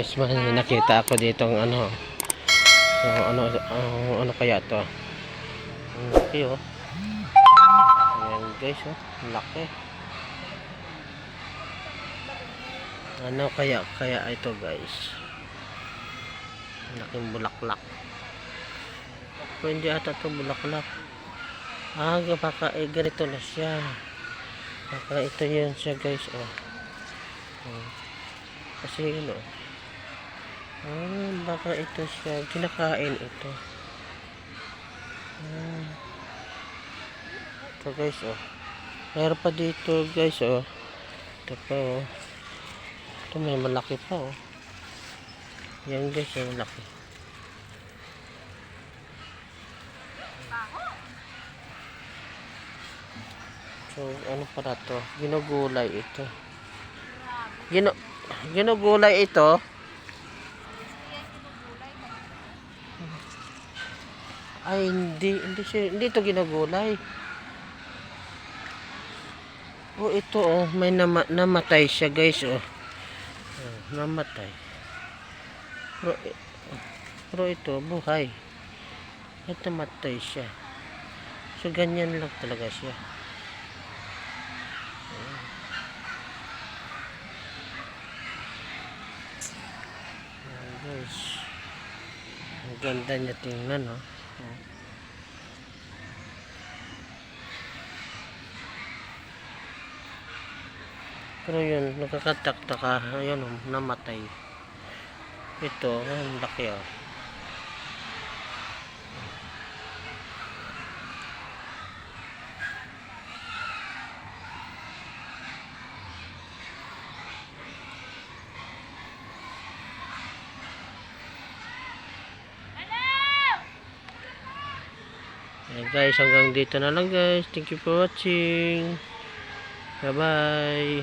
guys, may nakita ako dito ng ano. Yung ano, ang ano kaya to? Ang laki oh. Ayan guys oh, ang laki. Ano kaya kaya ito guys? Ang laking bulaklak. Pwede ata ito bulaklak. Ah, baka eh, ganito na siya. Baka ito yun siya guys oh. Oh. Kasi yun oh. Ah, baka ito siya. Kinakain ito. Ah. Ito guys oh. Meron pa dito guys oh. Ito pa oh. Ito may malaki pa oh. Yan guys yung malaki. So ano para to? Ginugulay ito. Gino ginugulay ito. Ay, hindi. Hindi, siya, hindi ito ginagulay. Oh, ito oh. May nama, namatay siya guys oh. oh namatay. Pero, eh, pero ito, buhay. At namatay siya. So, ganyan lang talaga siya. Ayan, guys. Ang ganda niya tingnan, oh. Oh. Pero yun, nakakatak-taka. Ayun, oh, namatay. Ito, ang laki, oh. Ayan guys, hanggang dito na lang guys. Thank you for watching. Bye bye.